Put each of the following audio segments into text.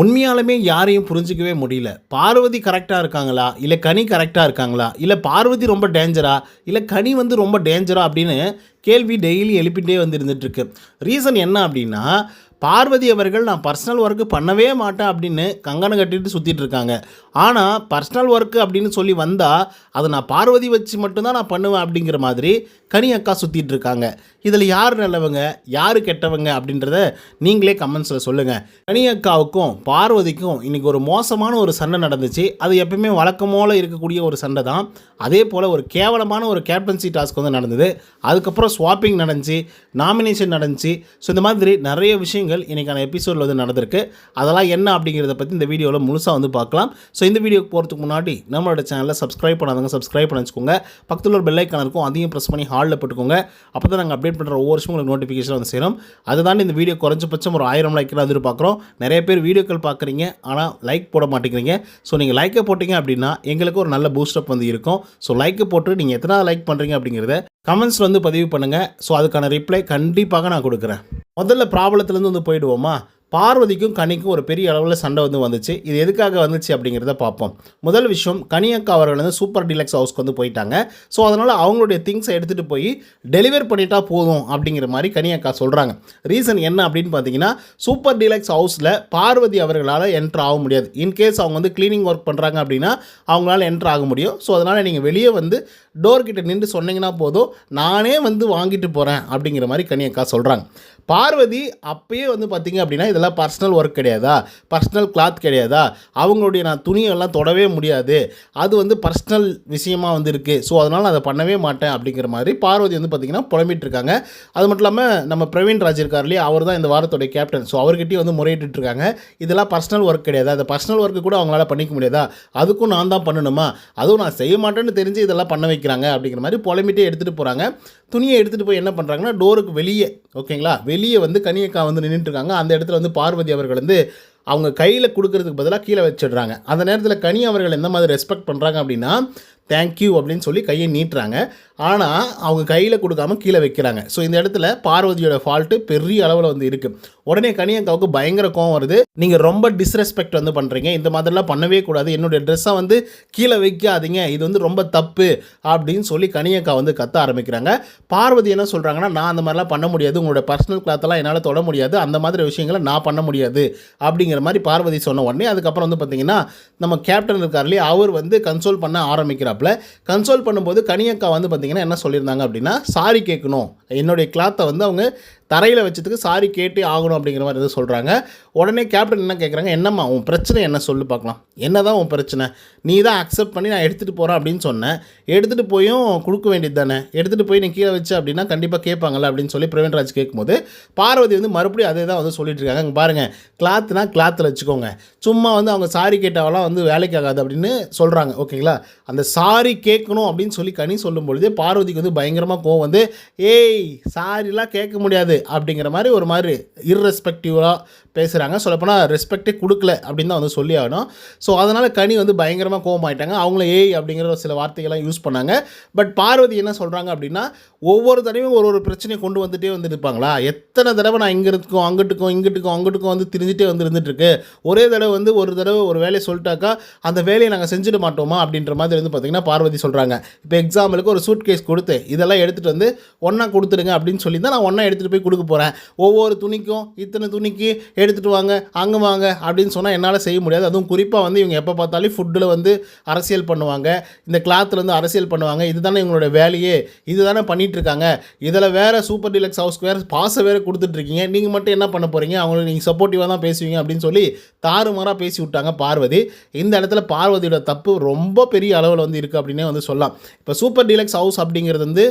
உண்மையாலுமே யாரையும் புரிஞ்சிக்கவே முடியல. பார்வதி கரெக்டாக இருக்காங்களா? இல்லை கனி கரெக்டாக இருக்காங்களா? இல்லை பார்வதி ரொம்ப டேஞ்சரா இல்லை கனி வந்து ரொம்ப டேஞ்சரா அப்படின்னு கேள்வி டெய்லி எழுப்பிட்டே வந்து இருந்துகிட்ருக்கு ரீசன் என்ன அப்படின்னா பார்வதி அவர்கள் நான் பர்சனல் ஒர்க்கு பண்ணவே மாட்டேன் அப்படின்னு கங்கணம் கட்டிட்டு சுற்றிட்டு இருக்காங்க. ஆனால் பர்சனல் ஒர்க்கு அப்படின்னு சொல்லி வந்தால் அதை நான் பார்வதி வச்சு மட்டும்தான் நான் பண்ணுவேன் அப்படிங்கிற மாதிரி கனி அக்கா சுற்றிட்டு இருக்காங்க. இதில் யார் நல்லவங்க யார் கெட்டவங்க அப்படின்றத நீங்களே கமெண்ட்ஸில் சொல்லுங்கள் கனி அக்காவுக்கும் பார்வதிக்கும் இன்றைக்கி ஒரு மோசமான ஒரு சண்டை நடந்துச்சு. அது எப்பயுமே வழக்கமோல இருக்கக்கூடிய ஒரு சண்டை தான். அதே போல் ஒரு கேவலமான ஒரு கேப்டன்சி டாஸ்க் வந்து நடந்தது. அதுக்கப்புறம் ஸ்வாப்பிங் நடந்துச்சு நாமினேஷன் நடந்துச்சு. ஸோ இந்த மாதிரி நிறைய விஷயங்கள் இன்றைக்கான எபிசோடில் வந்து நடந்திருக்கு. அதெல்லாம் என்ன அப்படிங்கிறத பற்றி இந்த வீடியோவில் முழுசாக வந்து பார்க்கலாம். ஸோ இந்த வீடியோக்கு போகிறதுக்கு முன்னாடி நம்மளோட சேனலில் சப்ஸ்கிரைப் பண்ணாதவங்க சப்ஸ்கிரைப் பண்ண வச்சுக்கோங்க. பக்கத்தில் ஒரு பெல்லைக்கான இருக்கும் அதையும் ப்ரெஸ் பண்ணி ஹாலில் போட்டுக்கோங்க. அப்போ தான் நாங்கள் அப்டேட் பண்ணுற ஒவ்வொரு வருஷம் உங்களுக்கு நோட்டிஃபிகேஷன் வந்து சேரும். அதை தாண்டி இந்த வீடியோ குறைஞ்சபட்சம் ஒரு ஆயிரம் லைக்கில் எதிர்பார்க்குறோம். நிறைய பேர் வீடியோக்கள் பார்க்குறீங்க. ஆனால் லைக் போட மாட்டேங்கிறீங்க. ஸோ நீங்கள் லைக்கை போட்டிங்க அப்படின்னா எங்களுக்கு ஒரு நல்ல பூஸ்டப் வந்து இருக்கும். ஸோ லைக்கை போட்டு நீங்கள் எத்தனை லைக் பண்ணுறீங்க அப்படிங்கிறத கமெண்ட்ஸில் வந்து பதிவு பண்ணுங்கள் ஸோ அதுக்கான ரிப்ளை கண்டிப்பாக நான் கொடுக்குறேன். முதல்ல ப்ராப்ளத்துலேருந்து வந்து போயிடுவோமா? பார்வதிக்கும் கனிக்கும் ஒரு பெரிய அளவில் சண்டை வந்து வந்துச்சு. இது எதுக்காக வந்துச்சு அப்படிங்கிறத பார்ப்போம். முதல் விஷயம் கனியக்கா அவர்கள் வந்து சூப்பர் டீலக்ஸ் ஹவுஸ்க்கு வந்து போயிட்டாங்க. ஸோ அதனால் அவங்களுடைய திங்ஸை எடுத்துகிட்டு போய் டெலிவர் பண்ணிட்டா போதும் அப்படிங்கிற மாதிரி கனியக்கா சொல்கிறாங்க ரீசன் என்ன அப்படின்னு பார்த்தீங்கன்னா சூப்பர் டீலக்ஸ் ஹவுஸில் பார்வதி அவர்களால் என்ட்ரு ஆக முடியாது. இன்கேஸ் அவங்க வந்து க்ளீனிங் ஒர்க் பண்ணுறாங்க அப்படின்னா அவங்களால என்ட்ரு ஆக முடியும். ஸோ அதனால் நீங்கள் வெளியே வந்து டோர்கிட்ட நின்று சொன்னீங்கன்னா போதும் நானே வந்து வாங்கிட்டு போகிறேன் அப்படிங்கிற மாதிரி கனியக்கா சொல்கிறாங்க பார்வதி அப்பயே வந்து பார்த்திங்க அப்படின்னா இதெல்லாம் பர்சனல் ஒர்க் கிடையாதா? பர்சனல் கிளாத் கிடையாதா? அவங்களுடைய நான் துணியெல்லாம் தொடவே முடியாது. அது வந்து பர்சனல் விஷயமா வந்து இருக்குது ஸோ அதனால் அதை பண்ணவே மாட்டேன் அப்படிங்கிற மாதிரி பார்வதி வந்து பார்த்திங்கன்னா புலம்பிட்டு இருக்காங்க அது மட்டும் இல்லாமல் நம்ம பிரவீன் ராஜ் இருக்கார் இல்லையா? அவர் தான் இந்த வாரத்துடைய கேப்டன் ஸோ அவர்கிட்டயும் வந்து முறையிட்டு இருக்காங்க இதெல்லாம் பர்சனல் ஒர்க் கிடையாது? அந்த பர்சனல் ஒர்க்கு கூட அவங்களால பண்ணிக்க முடியாதா? அதுக்கும் நான் தான் பண்ணணுமா? அதுவும் நான் செய்ய மாட்டேன்னு தெரிஞ்சு இதெல்லாம் பண்ண வைக்கிறாங்க அப்படிங்கிற மாதிரி புலம்பிட்டே எடுத்துகிட்டு போகிறாங்க துணியை எடுத்துகிட்டு போய் என்ன பண்ணுறாங்கன்னா டோருக்கு வெளியே ஓகேங்களா? வெளியே வந்து கனியக்கா வந்து நின்றுட்டு இருக்காங்க அந்த இடத்துல வந்து பார்வதி அவர்கள் வந்து அவங்க கையில் கொடுக்கறதுக்கு பதிலாக கீழே வச்சிடுறாங்க. அந்த நேரத்தில் கனி அவர்கள் எந்த மாதிரி ரெஸ்பெக்ட் பண்ணுறாங்க அப்படின்னா தேங்க்யூ அப்படின்னு சொல்லி கையை நீட்டுறாங்க. ஆனால் அவங்க கையில் கொடுக்காம கீழே வைக்கிறாங்க. ஸோ இந்த இடத்துல பார்வதியோட ஃபால்ட்டு பெரிய அளவில் வந்து இருக்குது உடனே கனியக்காவுக்கு பயங்கர கோவம் வருது. நீங்கள் ரொம்ப டிஸ்ரெஸ்பெக்ட் வந்து பண்ணுறீங்க இந்த மாதிரிலாம் பண்ணவே கூடாது. என்னுடைய ட்ரெஸ்ஸை வந்து கீழே வைக்காதீங்க. இது வந்து ரொம்ப தப்பு அப்படின்னு சொல்லி கனியக்கா வந்து கத்த ஆரம்பிக்கிறாங்க. பார்வதி என்ன சொல்கிறாங்கன்னா நான் அந்த மாதிரிலாம் பண்ண முடியாது. உங்களோட பர்சனல் கிளாத்தெல்லாம் என்னால் தொட முடியாது. அந்த மாதிரி விஷயங்களை நான் பண்ண முடியாது. அப்படிங்கிற மாதிரி பார்வதி சொன்ன உடனே அதுக்கப்புறம் வந்து பார்த்தீங்கன்னா நம்ம கேப்டன் இருக்கார் இல்லையா அவர் வந்து கன்சோல் பண்ண ஆரம்பிக்கிறார். ஆரம்பிக்கிறாப்புல கன்சோல் பண்ணும்போது கனியக்கா வந்து பார்த்தீங்கன்னா என்ன சொல்லியிருந்தாங்க அப்படின்னா சாரி கேட்கணும் என்னுடைய கிளாத்தை வந்து அவங்க தரையில் வச்சதுக்கு சாரி கேட்டே ஆகணும் அப்படிங்கிற மாதிரி எதுவும் சொல்கிறாங்க உடனே கேப்டன் என்ன கேட்குறாங்க என்னம்மா உன் பிரச்சனை என்ன? சொல்லு பார்க்கலாம். என்ன தான் உன் பிரச்சனை? நீ தான் அக்செப்ட் பண்ணி நான் எடுத்துகிட்டு போகிறேன் அப்படின்னு சொன்னேன். எடுத்துகிட்டு போயும் கொடுக்க வேண்டியது தானே? எடுத்துகிட்டு போய் நீ கீழே வச்சு அப்படின்னா கண்டிப்பாக கேட்பாங்கல்ல அப்படின்னு சொல்லி பிரவீன்ராஜ் கேட்கும்போது பார்வதி வந்து மறுபடியும் அதே தான் வந்து சொல்லிட்டு இருக்காங்க. பாருங்கள் கிளாத்னா கிளாத்தில் வச்சுக்கோங்க. சும்மா வந்து அவங்க சாரி கேட்டாவெல்லாம் வந்து வேலைக்கு ஆகாது அப்படின்னு சொல்கிறாங்க ஓகேங்களா? அந்த சாரி கேட்கணும் அப்படின்னு சொல்லி கனி சொல்லும் பொழுதே பார்வதிக்கு வந்து பயங்கரமாக கோவம் வந்து ஏய் சாரிலாம் கேட்க முடியாது அப்படிங்கிற மாதிரி ஒரு மாதிரி இர்ரெஸ்பெக்டிவாக பேசுகிறாங்க சொல்லப்போனால் ரெஸ்பெக்டே கொடுக்கல அப்படின்னு தான் வந்து சொல்லி ஆகணும் ஸோ அதனால் கனி வந்து பயங்கரமாக கோவமாயிட்டாங்க. அவங்கள ஏய் அப்படிங்கிற ஒரு சில வார்த்தைகள்லாம் யூஸ் பண்ணாங்க. பட் பார்வதி என்ன சொல்கிறாங்க அப்படின்னா ஒவ்வொரு தடவையும் ஒரு ஒரு பிரச்சனையை கொண்டு வந்துகிட்டே வந்துருப்பாங்களா எத்தனை தடவை நான் இங்கே இருக்கும் அங்கிட்டுக்கும் இங்கிட்டுக்கும் அங்கிட்டுக்கும் வந்து திரிஞ்சிட்டே வந்து இருந்துட்டுருக்கு. ஒரே தடவை வந்து ஒரு தடவை ஒரு வேலையை சொல்லிட்டாக்கா அந்த வேலையை நாங்கள் செஞ்சிட மாட்டோமா அப்படின்ற மாதிரி வந்து பார்த்திங்கன்னா பார்வதி சொல்கிறாங்க இப்போ எக்ஸாம்பிளுக்கு ஒரு சூட் கேஸ் கொடுத்து இதெல்லாம் எடுத்துகிட்டு வந்து ஒன்றா கொடுத்துருங்க அப்படின்னு சொல்லி தான் நான் ஒன்றா எடுத்துகிட்டு போய் கொடுக்க போகிறேன் ஒவ்வொரு துணிக்கும் இத்தனை துணிக்கு எடுத்துகிட்டு வாங்க அங்கே வாங்க அப்படின்னு சொன்னால் என்னால் செய்ய முடியாது. அதுவும் குறிப்பாக வந்து இவங்க எப்போ பார்த்தாலும் ஃபுட்டில் வந்து அரசியல் பண்ணுவாங்க. இந்த கிளாத்தில் வந்து அரசியல் பண்ணுவாங்க. இதுதானே இவங்களோட வேலையே. இதுதானே பண்ணிகிட்ருக்காங்க இதில் வேறு சூப்பர் டீலக்ஸ் ஹவுஸ்க்கு வேறு பாசை வேறு கொடுத்துட்ருக்கீங்க நீங்கள் மட்டும் என்ன பண்ண போகிறீங்க அவங்களுக்கு நீங்கள் சப்போர்ட்டிவாக தான் பேசுவீங்க அப்படின்னு சொல்லி தாறுமாறாக பேசி விட்டாங்க பார்வதி. இந்த இடத்துல பார்வதியோட தப்பு ரொம்ப பெரிய அளவில் வந்து இருக்குது அப்படின்னே வந்து சொல்லலாம். இப்போ சூப்பர் டீலக்ஸ் ஹவுஸ் அப்படிங்கிறது வந்து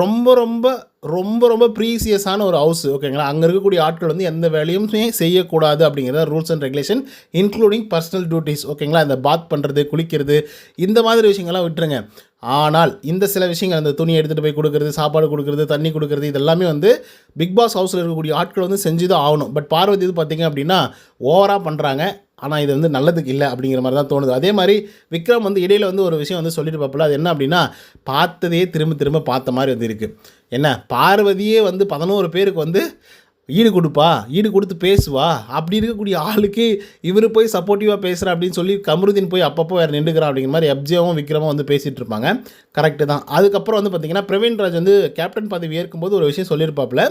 ரொம்ப ரொம்ப ரொம்ப ரொம்ப ப்ரீசியஸான ஒரு ஹவுஸ் ஓகேங்களா அங்கே இருக்கக்கூடிய ஆட்கள் வந்து எந்த வேலையுமே செய்யக்கூடாது அப்படிங்கிறத rules and regulation including personal duties ஓகேங்களா இந்த பாத் பண்ணுறது குளிக்கிறது இந்த மாதிரி விஷயங்கள்லாம் விட்டுருங்க. ஆனால் இந்த சில விஷயங்கள் அந்த துணி எடுத்துகிட்டு போய் கொடுக்குறது சாப்பாடு கொடுக்குறது தண்ணி கொடுக்குறது இதெல்லாமே வந்து பிக் பாஸ் ஹவுஸில் இருக்கக்கூடிய ஆட்கள் வந்து செஞ்சு தான் ஆகணும். பட் பார்வதி இது பார்த்திங்க அப்படின்னா ஓவராக பண்ணுறாங்க ஆனால் இது வந்து நல்லதுக்கு இல்லை அப்படிங்கிற மாதிரி தான் தோணுது. அதே மாதிரி விக்ரம் வந்து இடையில் வந்து ஒரு விஷயம் வந்து சொல்லிட்டு பார்ப்பல அது என்ன அப்படின்னா பார்த்ததே திரும்ப திரும்ப பார்த்த மாதிரி வந்து இருக்குது என்ன? பார்வதியே வந்து பதினோரு பேருக்கு வந்து ஈடு கொடுப்பா ஈடு கொடுத்து பேசுவா அப்படி இருக்கக்கூடிய ஆளுக்கு இவர் போய் சப்போர்ட்டிவாக பேசுகிற அப்படின்னு சொல்லி கமருதீன் போய் அப்பப்போ வேறு நின்றுக்கிறான் அப்படிங்கிற மாதிரி எப்ஜியாவும் விக்ரமும் வந்து பேசிகிட்டு இருப்பாங்க. கரெக்டு தான். அதுக்கப்புறம் வந்து பார்த்திங்கன்னா பிரவீன் ராஜ் வந்து கேப்டன் பதவி ஏற்கும்போது ஒரு விஷயம் சொல்லியிருப்பாப்புல.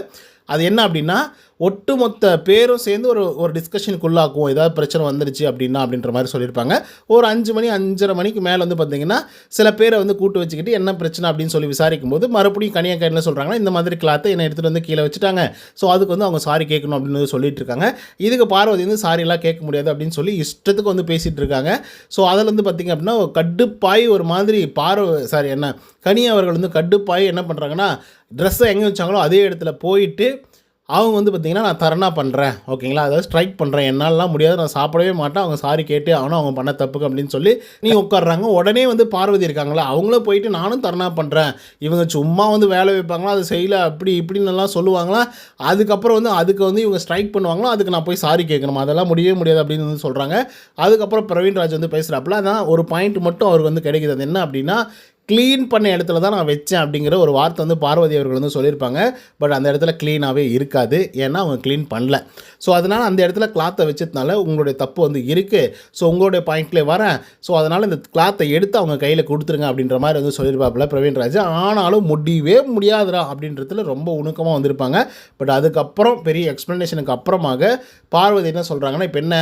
அது என்ன அப்படின்னா ஒட்டுமொத்த பேரும் சேர்ந்து ஒரு ஒரு டிஸ்கஷனுக்குள்ளாக்குவோம் ஏதாவது பிரச்சனை வந்துருச்சு அப்படின்னா அப்படின்ற மாதிரி சொல்லியிருப்பாங்க. ஒரு அஞ்சு மணி அஞ்சரை மணிக்கு மேலே வந்து பார்த்திங்கன்னா சில பேரை வந்து கூட்டு வச்சுக்கிட்டு என்ன பிரச்சனை அப்படின்னு சொல்லி விசாரிக்கும் போது மறுபடியும் கனியாக்காரில் சொல்கிறாங்கன்னா இந்த மாதிரி கிளாத்தை என்னை எடுத்துகிட்டு வந்து கீழே வச்சுட்டாங்க. ஸோ அதுக்கு வந்து அவங்க சாரி கேட்கணும் அப்படின்னு சொல்லிட்டு இருக்காங்க. இதுக்கு பார்வதி வந்து சாரியெல்லாம் கேட்க முடியாது அப்படின்னு சொல்லி இஷ்டத்துக்கு வந்து பேசிகிட்டு இருக்காங்க. ஸோ அதில் வந்து பார்த்திங்க அப்படின்னா கடுப்பாய் ஒரு மாதிரி பார்வை சாரி என்ன கனி அவர்கள் வந்து கடுப்பாய் என்ன பண்ணுறாங்கன்னா ட்ரெஸ்ஸை எங்கே வச்சாங்களோ அதே இடத்துல போயிட்டு அவங்க வந்து பார்த்திங்கன்னா நான் தரணா பண்ணுறேன் ஓகேங்களா? அதாவது ஸ்ட்ரைக் பண்ணுறேன் என்னாலலாம் முடியாது. நான் சாப்பிடவே மாட்டேன். அவங்க சாரி கேட்டு அவனும் அவங்க பண்ண தப்புக்கு அப்படின்னு சொல்லி நீ உட்காடுறாங்க உடனே வந்து பார்வதி இருக்காங்களா அவங்களும் போயிட்டு நானும் தரணா பண்ணுறேன் இவங்க சும்மா வந்து வேலை வைப்பாங்களா? அது செய்யல அப்படி இப்படின்னுலாம் சொல்லுவாங்களா? அதுக்கப்புறம் வந்து அதுக்கு வந்து இவங்க ஸ்ட்ரைக் பண்ணுவாங்களோ? அதுக்கு நான் போய் சாரி கேட்கணும்? அதெல்லாம் முடியவே முடியாது அப்படின்னு வந்து சொல்கிறாங்க அதுக்கப்புறம் பிரவீன் ராஜ் வந்து பேசுகிறாப்புல அதான் ஒரு பாயிண்ட் மட்டும் அவருக்கு வந்து கிடைக்கிது. அது என்ன அப்படின்னா க்ளீன் பண்ண இடத்துல தான் நான் வச்சேன் அப்படிங்கிற ஒரு வார்த்தை வந்து பார்வதி அவர்கள் வந்து சொல்லியிருப்பாங்க. பட் அந்த இடத்துல க்ளீனாகவே இருக்காது. ஏன்னா அவங்க க்ளீன் பண்ணல. ஸோ அதனால் அந்த இடத்துல கிளாத்தை வச்சதுனால உங்களுடைய தப்பு வந்து இருக்குது ஸோ உங்களுடைய பாயிண்ட்லேயே வரேன். ஸோ அதனால் இந்த கிளாத்தை எடுத்து அவங்க கையில் கொடுத்துருங்க அப்படின்ற மாதிரி வந்து சொல்லியிருப்பாப்புல பிரவீன் ராஜ். ஆனாலும் முடியவே முடியாதுடா அப்படின்றதுல ரொம்ப உணுக்கமாக வந்திருப்பாங்க. பட் அதுக்கப்புறம் பெரிய எக்ஸ்ப்ளனேஷனுக்கு அப்புறமாக பார்வதி என்ன சொல்கிறாங்கன்னா இப்போ என்ன?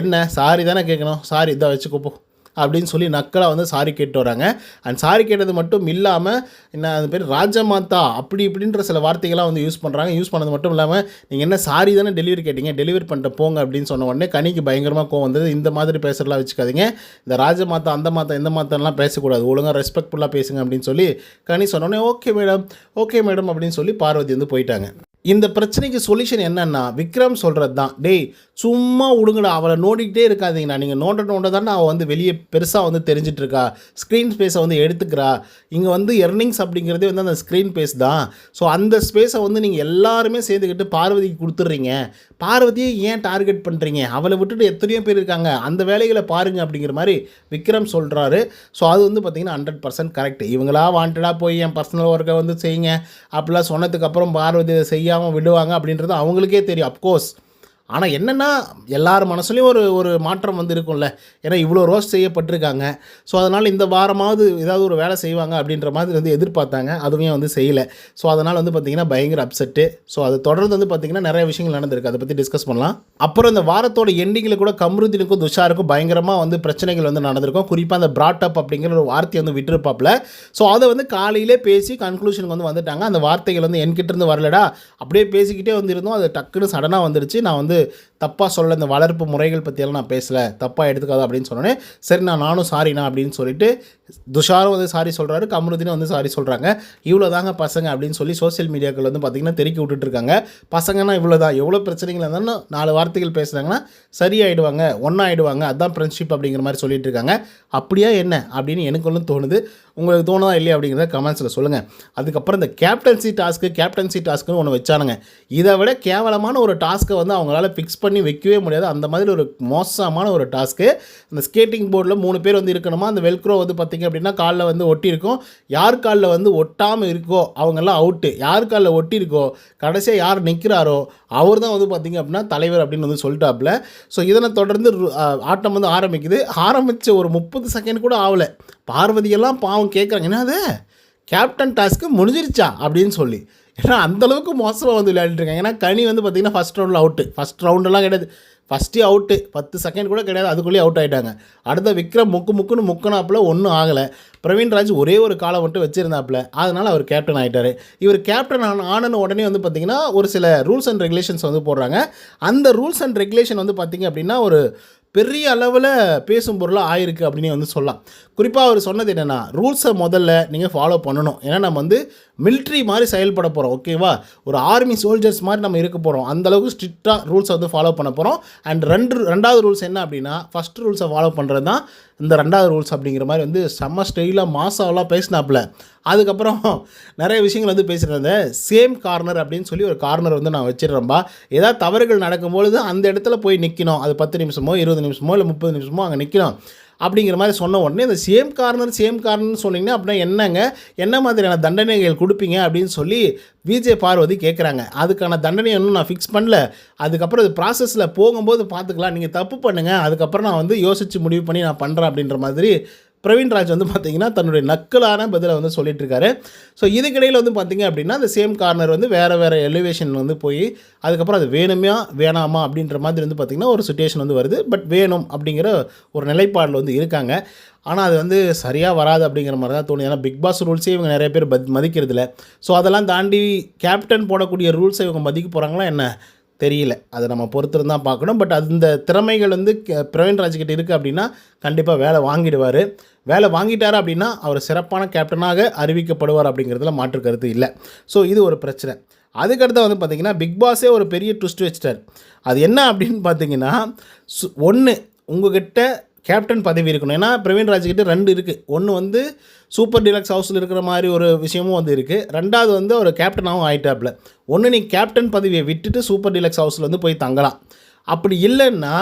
என்ன? சாரி தானே கேட்கணும் சாரி இதை வச்சுக்கோப்போ அப்படின்னு சொல்லி நக்கலாக வந்து சாரி கேட்டு வராங்க. அண்ட் சாரி கேட்டது மட்டும் இல்லாமல் என்ன அது பேர்? ராஜமாதா அப்படி இப்படின்ற சில வார்த்தைகள்லாம் வந்து யூஸ் பண்ணுறாங்க யூஸ் பண்ணது மட்டும் இல்லாமல் நீங்கள் என்ன சாரி தானே டெலிவரி கேட்டீங்க? டெலிவரி பண்ணிட்டு போங்க அப்படின்னு சொன்ன உடனே கனிக்கு பயங்கரமாக கோவம் வந்தது. இந்த மாதிரி பேசுகிறலாம் வச்சுக்காதீங்க. இந்த ராஜமாதா அந்த மாதம் இந்த மாதம்லாம் பேசக்கூடாது. ஒழுங்காக ரெஸ்பெக்ட்ஃபுல்லாக பேசுங்க அப்படின்னு சொல்லி கனி சொன்னோடனே ஓகே மேடம் ஓகே மேடம் அப்படின்னு சொல்லி பார்வதி வந்து போயிட்டாங்க. இந்த பிரச்சனைக்கு சொல்யூஷன் என்னன்னா விக்ரம் சொல்கிறது தான் டேய் சும்மா விடுங்கடா அவளை நோண்டிக்கிட்டே இருக்காதீங்கண்ணா நீங்கள் நோண்ட நோண்ட தானே அவள் வந்து வெளியே பெருசாக வந்து தெரிஞ்சிட்டு இருக்கா ஸ்க்ரீன் ஸ்பேஸை வந்து எடுத்துக்கிறா? இங்கே வந்து எர்னிங்ஸ் அப்படிங்கிறதே வந்து அந்த ஸ்க்ரீன் ஸ்பேஸ் தான். ஸோ அந்த ஸ்பேஸை வந்து நீங்கள் எல்லாருமே சேர்ந்துக்கிட்டு பார்வதிக்கு கொடுத்துட்றீங்க. பார்வதியை ஏன் டார்கெட் பண்ணுறீங்க அவளை விட்டுட்டு எத்தனையோ பேர் இருக்காங்க. அந்த வேலைகளை பாருங்க அப்படிங்கிற மாதிரி விக்ரம் சொல்கிறாரு ஸோ அது வந்து பார்த்திங்கன்னா ஹண்ட்ரட் பர்சன்ட் கரெக்ட் இவங்களா வாண்டடாக போய் என் பர்சனல் ஒர்க்கை வந்து செய்யுங்க. அப்படிலாம் சொன்னதுக்கப்புறம் பார்வதி செய்யாமல் விடுவாங்க அப்படின்றது அவங்களுக்கே தெரியும். அப்கோர்ஸ் ஆனால் என்னென்னா எல்லார் மனசுலேயும் ஒரு ஒரு மாற்றம் வந்து இருக்கும்ல ஏன்னா இவ்வளோ ரோஸ்ட் செய்யப்பட்டிருக்காங்க. ஸோ அதனால் இந்த வாரமாவது ஏதாவது ஒரு வேலை செய்வாங்க அப்படின்ற மாதிரி வந்து எதிர்பார்த்தாங்க. அதுவுமே வந்து செய்யலை. ஸோ அதனால் வந்து பார்த்திங்கன்னா பயங்கர அப்செட்டு ஸோ அது தொடர்ந்து வந்து பார்த்திங்கன்னா நிறைய விஷயங்கள் நடந்திருக்கு. அதை பற்றி டிஸ்கஸ் பண்ணலாம். அப்புறம் இந்த வாரத்தோட எண்டிங்கில் கூட கம்ருதினுக்கும் துஷாருக்கும் பயங்கரமாக வந்து பிரச்சனைகள் வந்து நடந்திருக்கும். குறிப்பாக அந்த பிராட் அப் அப்படிங்கிற ஒரு வார்த்தையை வந்து விட்டுருப்பாப்புல ஸோ அதை வந்து காலையிலே பேசி கன்க்ளூஷனுக்கு வந்து வந்துட்டாங்க. அந்த வார்த்தைகள் வந்து என்கிட்ட இருந்து வரலடா. அப்படியே பேசிக்கிட்டே வந்து இருந்தோம். அது டக்குன்னு சடனாக வந்துருச்சு. நான் வந்து kaldı. தப்பாக சொல்ல இந்த வளர்ப்பு முறைகள் பற்றியெல்லாம் நான் பேசலை. தப்பாக எடுத்துக்காத அப்படின்னு சொன்னோன்னே சரி நான் நானும் சாரிண்ணா அப்படின்னு சொல்லிட்டு துஷாரும் வந்து சாரி சொல்கிறாரு கமருதீனும் வந்து சாரி சொல்கிறாங்க இவ்வளோ தாங்க பசங்க அப்படின்னு சொல்லி சோஷியல் மீடியாக்கள் வந்து பார்த்திங்கன்னா தெருக்கி விட்டுட்ருக்காங்க. பசங்கன்னா இவ்வளோ தான் எவ்வளோ பிரச்சனைகள் இருந்தாலும் நாலு வார்த்தைகள் பேசுகிறாங்கன்னா சரியாயிடுவாங்க ஒன்றாயிடுவாங்க அதுதான் ஃப்ரெண்ட்ஷிப் அப்படிங்கிற மாதிரி சொல்லிட்டு இருக்காங்க அப்படியா என்ன? அப்படின்னு எனக்கு ஒன்றும் தோணுது. உங்களுக்கு தோணுதா இல்லையா அப்படிங்கிறத கமெண்ட்ஸில் சொல்லுங்கள் அதுக்கப்புறம் இந்த கேப்டன்சி டாஸ்க்கு கேப்டன்சி டாஸ்க்குன்னு ஒன்று வச்சானுங்க. இதை விட கேவலமான ஒரு டாஸ்க்கை வந்து அவங்களால ஃபிக்ஸ் பண்ணி வைக்கவே முடியாது. அந்த மாதிரி ஒரு மோசமான ஒரு டாஸ்க்கு அந்த ஸ்கேட்டிங் போர்டில் மூணு பேர் வந்து இருக்கணுமா? அந்த வெல்க்ரோ வந்து பார்த்திங்க அப்படின்னா காலில் வந்து ஒட்டியிருக்கோம். யார் காலில் வந்து ஒட்டாமல் இருக்கோ அவங்கெல்லாம் அவுட்டு யார் காலில் ஒட்டியிருக்கோ கடைசியாக யார் நிற்கிறாரோ அவர் தான் வந்து பார்த்திங்க அப்படின்னா தலைவர் அப்படின்னு வந்து சொல்லிட்டாப்புல. ஸோ இதனை தொடர்ந்து ஆட்டம் வந்து ஆரம்பிக்குது. ஆரம்பித்த ஒரு முப்பது செகண்ட் கூட ஆகலை பார்வதியெல்லாம் பாவம் கேட்குறாங்க என்னது? கேப்டன் டாஸ்க்கு முடிஞ்சிருச்சா? அப்படின்னு சொல்லி. ஏன்னா அந்தளவுக்கு மோசமாக வந்து விளையாடிட்டு இருக்காங்க. ஏன்னா கனி வந்து பார்த்திங்கன்னா ஃபஸ்ட் ரவுண்டில் அவுட்டு ஃபஸ்ட் ரவுண்டெல்லாம் கிடையாது. ஃபஸ்ட்டே அவுட்டு பத்து செகண்ட் கூட கிடையாது. அதுக்குள்ளேயே அவுட் ஆகிட்டாங்க அடுத்த விக்ரம் முக்கு முக்குன்னு முக்குனாப்புல ஒன்றும் ஆகலை. பிரவீன் ராஜ் ஒரே ஒரு காலம் மட்டும் வச்சுருந்தாப்புல. அதனால் அவர் கேப்டன் ஆகிட்டார் இவர் கேப்டன் ஆன ஆனன் உடனே வந்து பார்த்திங்கன்னா ஒரு சில ரூல்ஸ் அண்ட் ரெகுலேஷன்ஸ் வந்து போடுறாங்க. அந்த ரூல்ஸ் அண்ட் ரெகுலேஷன் வந்து பார்த்திங்க அப்படின்னா ஒரு பெரிய அளவில் பேசும் பொருளாக ஆயிருக்கு அப்படின்னு வந்து சொல்லலாம். குறிப்பாக அவர் சொன்னது என்னென்னா ரூல்ஸை முதல்ல நீங்கள் ஃபாலோ பண்ணணும். ஏன்னா நம்ம வந்து மிலிட்ரி மாதிரி செயல்பட போகிறோம் ஓகேவா ஒரு ஆர்மி சோல்ஜர்ஸ் மாதிரி நம்ம இருக்க போகிறோம் அந்தளவுக்கு ஸ்ட்ரிக்டாக ரூல்ஸை வந்து ஃபாலோ பண்ண போகிறோம் அண்ட் ரெண்டு ரெண்டாவது ரூல்ஸ் என்ன அப்படின்னா ஃபஸ்ட் ரூல்ஸை ஃபாலோ பண்ணுறது தான் இந்த ரெண்டாவது ரூல்ஸ் அப்படிங்கிற மாதிரி வந்து செம்ம ஸ்டைலாக மாசாவெலாம் பேசினாப்புல. அதுக்கப்புறம் நிறைய விஷயங்கள் வந்து பேசியிருந்தேன். சேம் கார்னர் அப்படின்னு சொல்லி ஒரு கார்னர் வந்து நான் வச்சிடுறேன்பா. ஏதாவது தவறுகள் நடக்கும்பொழுது அந்த இடத்துல போய் நிற்கணும் அது பத்து நிமிஷமோ இருபது நிமிஷமோ இல்லை முப்பது நிமிஷமோ அங்கே நிற்கணும் அப்படிங்கிற மாதிரி சொன்ன உடனே இந்த சேம் கார்னர் சேம் கார்னர்னு சொன்னீங்கன்னா அப்படின்னா என்னங்க? என்ன மாதிரியான தண்டனைகள் கொடுப்பீங்க அப்படின்னு சொல்லி விஜய் பார்வதி கேட்குறாங்க அதுக்கான தண்டனை இன்னும் நான் ஃபிக்ஸ் பண்ணல. அதுக்கப்புறம் இது ப்ராசஸில் போகும்போது பார்த்துக்கலாம். நீங்கள் தப்பு பண்ணுங்கள் அதுக்கப்புறம் நான் வந்து யோசித்து முடிவு பண்ணி நான் பண்ணுறேன் அப்படின்ற மாதிரி பிரவீன்ராஜ் வந்து பார்த்தீங்கன்னா தன்னுடைய நக்கலான பதிலை வந்து சொல்லிட்டு இருக்காரு ஸோ இதுக்கிடையில் வந்து பார்த்தீங்க அப்படின்னா அந்த சேம் கார்னர் வந்து வேறு வேறு எலிவேஷன் வந்து போய் அதுக்கப்புறம் அது வேணுமையா வேணாமா அப்படின்ற மாதிரி வந்து பார்த்திங்கன்னா ஒரு சுச்சுவேஷன் வந்து வருது. பட் வேணும் அப்படிங்கிற ஒரு நிலைப்பாடில் வந்து இருக்காங்க. ஆனால் அது வந்து சரியாக வராது அப்படிங்கிற மாதிரி தான் தோணுது. ஏன்னா பிக் பாஸ் ரூல்ஸே இவங்க நிறைய பேர் மதிக்கிறதில்ல. ஸோ அதெல்லாம் தாண்டி கேப்டன் போடக்கூடிய ரூல்ஸை இவங்க மதிக்க போகிறாங்களா என்ன? தெரியல. அதை நம்ம பொறுத்திருந்து தான் பார்க்கணும். பட் அந்த திறமைகள் வந்து கே- பிரவீன் ராஜ்கிட்ட இருக்குது அப்படின்னா கண்டிப்பாக வேலை வாங்கிடுவார். வேலை வாங்கிட்டார் அப்படின்னா அவர் சிறப்பான கேப்டனாக அறிவிக்கப்படுவார் அப்படிங்கிறதுல மாற்று கருத்து இல்லை. ஸோ இது ஒரு பிரச்சனை. அதுக்கடுத்து வந்து பார்த்திங்கன்னா பிக் பாஸே ஒரு பெரிய ட்விஸ்ட் வச்சிட்டார். அது என்ன அப்படின்னு பார்த்தீங்கன்னா ஒன்று உங்ககிட்ட கேப்டன் பதவி இருக்கணும். ஏன்னா பிரவீன் ராஜ்கிட்ட ரெண்டு இருக்குது ஒன்று வந்து சூப்பர் டிலக்ஸ் ஹவுஸில் இருக்கிற மாதிரி ஒரு விஷயமும் வந்து இருக்குது ரெண்டாவது வந்து ஒரு கேப்டனாகவும் ஆயிட்டாப்ல. ஒன்று நீ கேப்டன் பதவியை விட்டுட்டு சூப்பர் டிலக்ஸ் ஹவுஸில் வந்து போய் தங்கலாம். அப்படி இல்லைன்னா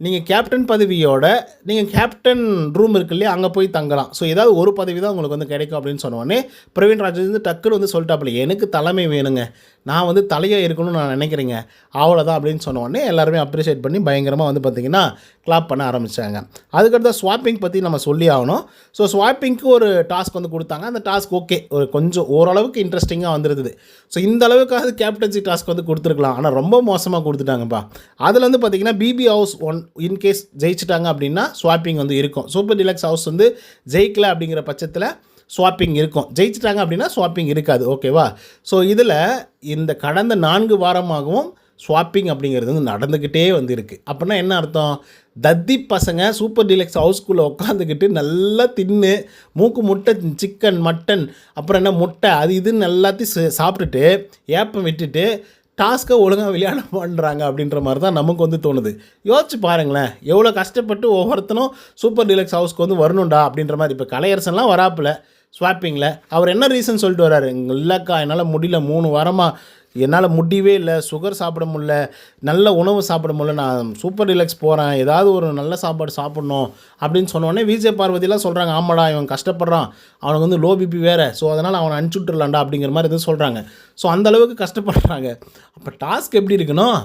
நீங்கள் கேப்டன் பதவியோட நீங்கள் கேப்டன் ரூம் இருக்கு இல்லையா அங்கே போய் தங்கலாம். ஸோ ஏதாவது ஒரு பதவி தான் உங்களுக்கு வந்து கிடைக்கும் அப்படின்னு சொன்ன உடனே பிரவீன் ராஜ் வந்து டக்குன்னு வந்து சொல்லிட்டாப்புல எனக்கு தலைமை வேணுங்க. நான் வந்து தலையாக இருக்கணும்னு நான் நினைக்கிறேங்க அவ்வளோதான் அப்படின்னு சொன்ன உடனே எல்லாருமே அப்ரிஷியேட் பண்ணி பயங்கரமாக வந்து பார்த்திங்கன்னா கிளாப் பண்ண ஆரம்பித்தாங்க அதுக்கடுத்த ஸ்வாப்பிங் பற்றி நம்ம சொல்லி ஆகணும். ஸோ ஸ்வாப்பிங்க்கு ஒரு டாஸ்க் வந்து கொடுத்தாங்க. அந்த டாஸ்க் ஓகே ஒரு கொஞ்சம் ஓரளவுக்கு இன்ட்ரெஸ்டிங்காக வந்துருது ஸோ இந்த அளவுக்காவது கேப்டன்சி டாஸ்க் வந்து கொடுத்துருக்கலாம். ஆனால் ரொம்ப மோசமாக கொடுத்துட்டாங்கப்பா. அதில் வந்து பார்த்திங்கன்னா பிபி ஹவுஸ் ஒன் இன்கேஸ் ஜெயிச்சிட்டாங்க அப்படின்னா ஸ்வாப்பிங் வந்து இருக்கும். சூப்பர் டிலக்ஸ் ஹவுஸ் வந்து ஜெயிக்கல அப்படிங்கிற பட்சத்தில் ஸ்வாப்பிங் இருக்கும். ஜெயிச்சிட்டாங்க அப்படின்னா ஸ்வாப்பிங் இருக்காது. ஓகேவா? ஸோ இதில் இந்த கடந்த நான்கு வாரமாகவும் ஸ்வாப்பிங் அப்படிங்கிறது வந்து நடந்துக்கிட்டே வந்து இருக்குது அப்படின்னா என்ன அர்த்தம்? தத்தி பசங்க சூப்பர் டீலக்ஸ் ஹவுஸ்குள்ளே உட்காந்துக்கிட்டு நல்லா தின்னு மூக்கு முட்டை சிக்கன் மட்டன் அப்புறம் என்ன முட்டை அது இதுன்னு எல்லாத்தையும் சாப்பிட்டுட்டு ஏப்பம் விட்டுட்டு டாஸ்க்கை ஒழுங்காக விளையாட பண்ணுறாங்க அப்படின்ற மாதிரி தான் நமக்கு வந்து தோணுது. யோசிச்சு பாருங்களேன். எவ்வளோ கஷ்டப்பட்டு ஒவ்வொருத்தனும் சூப்பர் டீலக்ஸ் ஹவுஸ்க்கு வந்து வரணும்டா அப்படின்ற மாதிரி. இப்போ கலையரசன்லாம் வராப்புல. ஸ்வாப்பிங்கில் அவர் என்ன ரீசன் சொல்லிட்டு வராரு இல்லைக்கா என்னால் முடியல. மூணு வாரமாக என்னால் முடியவே இல்லை. சுகர் சாப்பிட முடில நல்ல உணவு சாப்பிட முடில நான் சூப்பர் ரிலாக்ஸ் போகிறேன் ஏதாவது ஒரு நல்ல சாப்பாடு சாப்பிட்ணும் அப்படின்னு சொன்னோடனே விஜய் பார்வதிலாம் சொல்கிறாங்க ஆமாடா இவன் கஷ்டப்படுறான். அவனுக்கு வந்து லோ பிபி வேறு. ஸோ அதனால் அவனை அனுப்பிச்சி விட்டுறலாம்டா அப்படிங்கிற மாதிரி எதுவும் சொல்கிறாங்க ஸோ அந்தளவுக்கு கஷ்டப்படுறாங்க. அப்போ டாஸ்க் எப்படி இருக்கணும்?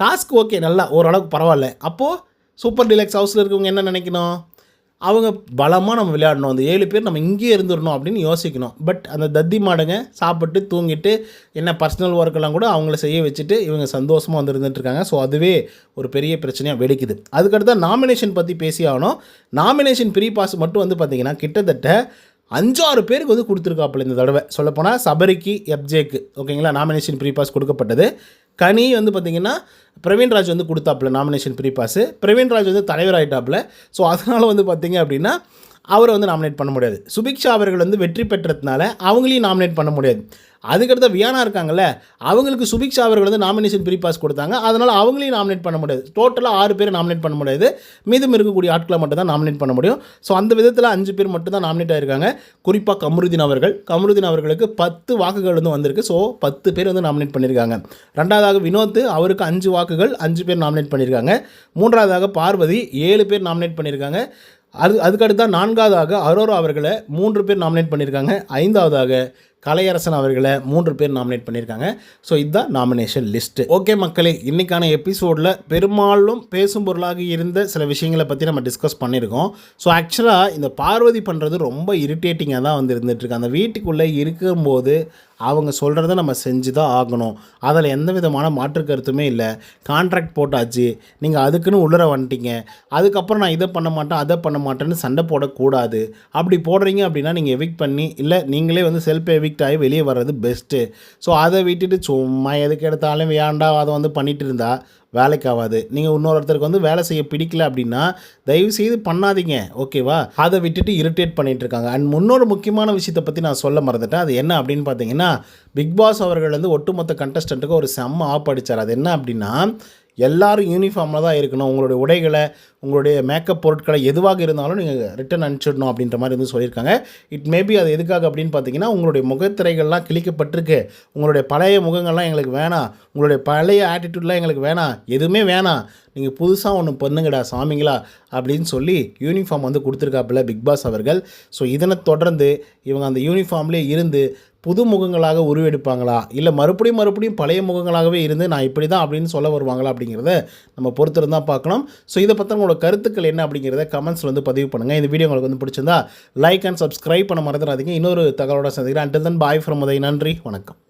டாஸ்க் ஓகே நல்லா ஓரளவுக்கு பரவாயில்ல. அப்போது சூப்பர் டிலக்ஸ் ஹவுஸில் இருக்கவங்க என்ன நினைக்கணும்? அவங்க பலமாக நம்ம விளையாடணும். அந்த ஏழு பேர் நம்ம இங்கேயே இருந்துடணும் அப்படின்னு யோசிக்கணும். பட் அந்த தத்தி மாடுங்க சாப்பிட்டு தூங்கிட்டு என்ன பர்சனல் ஒர்க்கெல்லாம் கூட அவங்கள செய்ய வச்சுட்டு இவங்க சந்தோஷமாக வந்து இருக்காங்க. ஸோ அதுவே ஒரு பெரிய பிரச்சனையாக வெடிக்குது. அதுக்கடுத்த நாமினேஷன் பற்றி பேசி ஆகணும். நாமினேஷன் ப்ரீ பாஸ் மட்டும் வந்து பார்த்திங்கன்னா கிட்டத்தட்ட அஞ்சாறு பேருக்கு வந்து கொடுத்துருக்காப்புல இந்த தடவை. சொல்லப்போனால் சபரிக்கு எப்ஜேக்கு ஓகேங்களா? நாமினேஷன் ப்ரீ பாஸ் கொடுக்கப்பட்டது. கனி வந்து பார்த்திங்கன்னா பிரவீன்ராஜ் வந்து கொடுத்தாப்புல நாமினேஷன் ப்ரீ பாஸு பிரவீன்ராஜ் வந்து தலைவர் ஆகிட்டாப்புல ஸோ அதனால் வந்து பார்த்திங்க அப்படின்னா அவரை வந்து நாமினேட் பண்ண முடியாது. சுபிக்ஷா அவர்கள் வந்து வெற்றி பெற்றதுனால அவங்களையும் நாமினேட் பண்ண முடியாது. அதுக்கடுத்த வியானா இருக்காங்கல்ல அவங்களுக்கு சுபிக்ஷா அவர்கள் வந்து நாமினேஷன் ப்ரீ பாஸ் கொடுத்தாங்க. அதனால் அவங்களையும் நாமினேட் பண்ண முடியாது. டோட்டலாக ஆறு பேர் நாமினேட் பண்ண முடியாது. மீதம் இருக்கக்கூடிய ஆட்களை மட்டும் தான் நாமினேட் பண்ண முடியும். ஸோ அந்த விதத்தில் அஞ்சு பேர் மட்டும் தான் நாமினேட் ஆகிருக்காங்க குறிப்பாக கமருதீன் அவர்கள். கமருதீன் அவர்களுக்கு பத்து வாக்குகள் வந்து வந்திருக்கு. ஸோ பத்து பேர் வந்து நாமினேட் பண்ணியிருக்காங்க. ரெண்டாவதாக வினோத் அவருக்கு அஞ்சு வாக்குகள் அஞ்சு பேர் நாமினேட் பண்ணியிருக்காங்க. மூன்றாவதாக பார்வதி ஏழு பேர் நாமினேட் பண்ணியிருக்காங்க. அது அதுக்கடுத்தா நான்காவதாக அரோரா அவர்களை மூன்று பேர் நாமினேட் பண்ணியிருக்காங்க. ஐந்தாவதாக கலையரசன் அவர்களை மூன்று பேர் நாமினேட் பண்ணியிருக்காங்க. ஸோ இதுதான் நாமினேஷன் லிஸ்ட்டு ஓகே மக்களே இன்றைக்கான எபிசோடில் பெரும்பாலும் பேசும் பொருளாக இருந்த சில விஷயங்களை பற்றி நம்ம டிஸ்கஸ் பண்ணியிருக்கோம். ஸோ ஆக்சுவலாக இந்த பார்வதி பண்ணுறது ரொம்ப இரிட்டேட்டிங்காக தான் வந்து இருந்துகிட்ருக்கு அந்த வீட்டுக்குள்ளே இருக்கும்போது அவங்க சொல்கிறத நம்ம செஞ்சு தான் ஆகணும். அதில் எந்த விதமான மாற்று கருத்துமே இல்லை. கான்ட்ராக்ட் போட்டாச்சு. நீங்கள் அதுக்குன்னு உள்ளர வந்துட்டீங்க. அதுக்கப்புறம் நான் இதை பண்ண மாட்டேன் அதை பண்ண மாட்டேன்னு சண்டை போடக்கூடாது. அப்படி போடுறீங்க அப்படின்னா நீங்கள் எவிக் பண்ணி இல்லை நீங்களே வந்து செல்ஃப் அடிக்ட் ஆகி வெளியே வர்றது பெஸ்ட்டு ஸோ அதை விட்டுட்டு சும்மா எதுக்கு எடுத்தாலும் வேண்டா அதை வந்து பண்ணிட்டு இருந்தால் வேலைக்கு ஆகாது. நீங்கள் இன்னொருத்தருக்கு வந்து வேலை செய்ய பிடிக்கல அப்படின்னா தயவு செய்து பண்ணாதீங்க ஓகேவா அதை விட்டுட்டு இரிட்டேட் பண்ணிகிட்டு இருக்காங்க. அண்ட் முன்னொரு முக்கியமான விஷயத்தை பற்றி நான் சொல்ல மறந்துட்டேன். அது என்ன அப்படின்னு பார்த்தீங்கன்னா பிக் பாஸ் அவர்கள் வந்து ஒட்டுமொத்த கண்டஸ்டண்ட்டுக்கு ஒரு செம்ம ஆப் அடித்தார் அது என்ன அப்படின்னா எல்லாரும் யூனிஃபார்மில் தான் இருக்கணும். உங்களுடைய உடைகளை உங்களுடைய மேக்கப் பொருட்களை எதுவாக இருந்தாலும் நீங்கள் ரிட்டன் அனுப்பிச்சிடணும் அப்படின்ற மாதிரி வந்து சொல்லியிருக்காங்க. இட் மேபி அது எதுக்காக அப்படின்னு பார்த்தீங்கன்னா உங்களுடைய முகத்திரைகள்லாம் கிழிக்கப்பட்டிருக்கு. உங்களுடைய பழைய முகங்கள்லாம் எங்களுக்கு வேணாம். உங்களுடைய பழைய ஆட்டிடியூட்லாம் எங்களுக்கு வேணாம். எதுவுமே வேணாம். நீங்கள் புதுசாக ஒன்று பண்ணுங்கடா சாமிங்களா அப்படின்னு சொல்லி யூனிஃபார்ம் வந்து கொடுத்துருக்காப்புல பிக் பாஸ் அவர்கள். ஸோ இதனை தொடர்ந்து இவங்க அந்த யூனிஃபார்ம்லேயே இருந்து புது முகங்களாக உருவெடுப்பாங்களா? இல்லை மறுபடியும் மறுபடியும் பழைய முகங்களாகவே இருந்து நான் இப்படி தான் அப்படின்னு சொல்ல வருவாங்களா அப்படிங்கிறத நம்ம பொறுத்திருந்தான் பார்க்கணும் ஸோ இதை பற்றி உங்களோட கருத்துக்கள் என்ன அப்படிங்கிறத கமெண்ட்ஸில் வந்து பதிவு பண்ணுங்கள் இந்த வீடியோ உங்களுக்கு வந்து பிடிச்சிருந்தா லைக் அண்ட் சப்ஸ்கிரைப் பண்ண மறந்துடாதீங்க. இன்னொரு தகவலோட சந்திக்கிறேன். Until then bye from Uday. நன்றி. வணக்கம்.